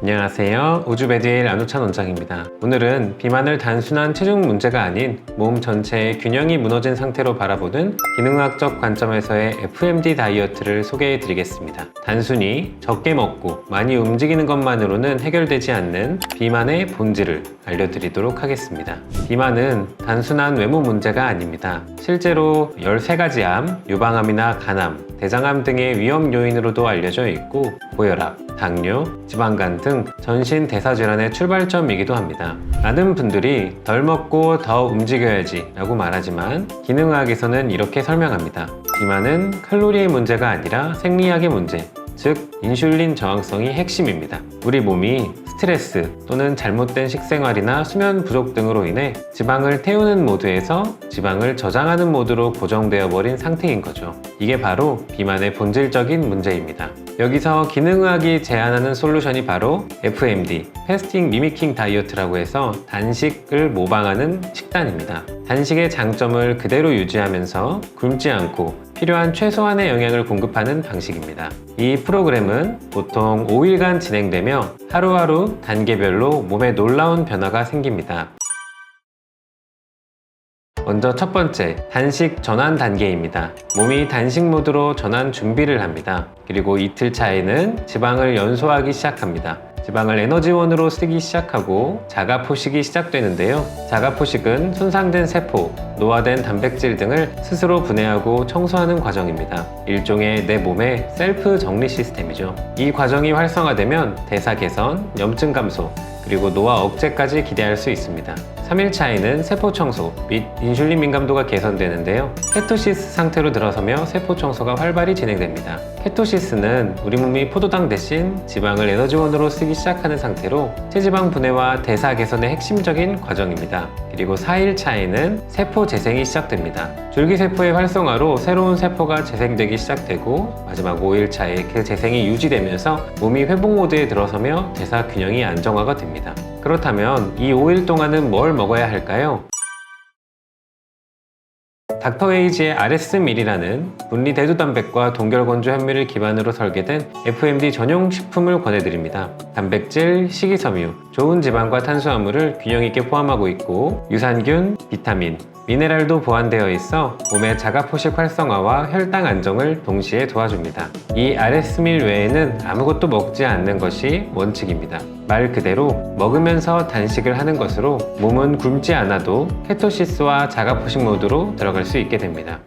안녕하세요. 우주베디엘 안우찬 원장입니다. 오늘은 비만을 단순한 체중 문제가 아닌 몸 전체의 균형이 무너진 상태로 바라보는 기능학적 관점에서의 FMD 다이어트를 소개해 드리겠습니다. 단순히 적게 먹고 많이 움직이는 것만으로는 해결되지 않는 비만의 본질을 알려드리도록 하겠습니다. 비만은 단순한 외모 문제가 아닙니다. 실제로 13가지 암, 유방암이나 간암, 대장암 등의 위험 요인으로도 알려져 있고 고혈압, 당뇨, 지방간 등 전신 대사 질환의 출발점이기도 합니다. 많은 분들이 덜 먹고 더 움직여야지 라고 말하지만 기능의학에서는 이렇게 설명합니다. 비만은 칼로리의 문제가 아니라 생리학의 문제, 즉 인슐린 저항성이 핵심입니다. 우리 몸이 스트레스 또는 잘못된 식생활이나 수면 부족 등으로 인해 지방을 태우는 모드에서 지방을 저장하는 모드로 고정되어 버린 상태인 거죠. 이게 바로 비만의 본질적인 문제입니다. 여기서 기능의학이 제안하는 솔루션이 바로 FMD, 패스팅 미미킹 다이어트라고 해서 단식을 모방하는 식단입니다. 단식의 장점을 그대로 유지하면서 굶지 않고 필요한 최소한의 영양을 공급하는 방식입니다. 이 프로그램은 보통 5일간 진행되며 하루하루 단계별로 몸에 놀라운 변화가 생깁니다. 먼저 첫 번째, 단식 전환 단계입니다. 몸이 단식 모드로 전환 준비를 합니다. 그리고 이틀 차에는 지방을 연소하기 시작합니다. 지방을 에너지원으로 쓰기 시작하고 자가 포식이 시작되는데요. 자가 포식은 손상된 세포, 노화된 단백질 등을 스스로 분해하고 청소하는 과정입니다. 일종의 내 몸의 셀프 정리 시스템이죠. 이 과정이 활성화되면 대사 개선, 염증 감소, 그리고 노화 억제까지 기대할 수 있습니다. 3일 차에는 세포 청소 및 인슐린 민감도가 개선되는데요. 케토시스 상태로 들어서며 세포 청소가 활발히 진행됩니다. 케토시스는 우리 몸이 포도당 대신 지방을 에너지원으로 쓰기 시작하는 상태로 체지방 분해와 대사 개선의 핵심적인 과정입니다. 그리고 4일 차에는 세포 재생이 시작됩니다. 줄기세포의 활성화로 새로운 세포가 재생되기 시작되고 마지막 5일 차에 그 재생이 유지되면서 몸이 회복 모드에 들어서며 대사 균형이 안정화가 됩니다. 그렇다면 이 5일 동안은 뭘 먹어야 할까요? 닥터웨이지의 RS밀이라는 분리 대두단백과 동결건조 현미를 기반으로 설계된 FMD 전용 식품을 권해드립니다. 단백질, 식이섬유, 좋은 지방과 탄수화물을 균형 있게 포함하고 있고 유산균, 비타민, 미네랄도 보완되어 있어 몸의 자가포식 활성화와 혈당 안정을 동시에 도와줍니다. 이 RS밀 외에는 아무것도 먹지 않는 것이 원칙입니다. 말 그대로 먹으면서 단식을 하는 것으로 몸은 굶지 않아도 케토시스와 자가포식 모드로 들어갈 수 있게 됩니다.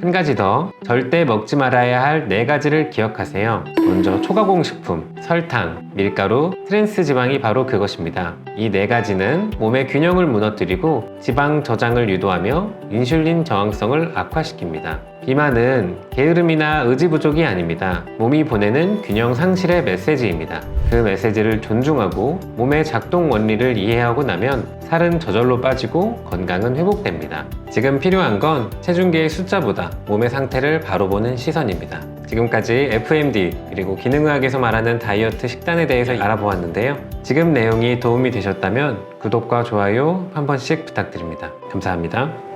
한 가지 더 절대 먹지 말아야 할 네 가지를 기억하세요. 먼저 초가공식품, 설탕, 밀가루, 트랜스 지방이 바로 그것입니다. 이 네 가지는 몸의 균형을 무너뜨리고 지방 저장을 유도하며 인슐린 저항성을 악화시킵니다. 비만은 게으름이나 의지 부족이 아닙니다. 몸이 보내는 균형 상실의 메시지입니다. 그 메시지를 존중하고 몸의 작동 원리를 이해하고 나면 살은 저절로 빠지고 건강은 회복됩니다. 지금 필요한 건 체중계의 숫자보다 몸의 상태를 바로 보는 시선입니다. 지금까지 FMD 그리고 기능의학에서 말하는 다이어트 식단에 대해서 알아보았는데요. 지금 내용이 도움이 되셨다면 구독과 좋아요 한 번씩 부탁드립니다. 감사합니다.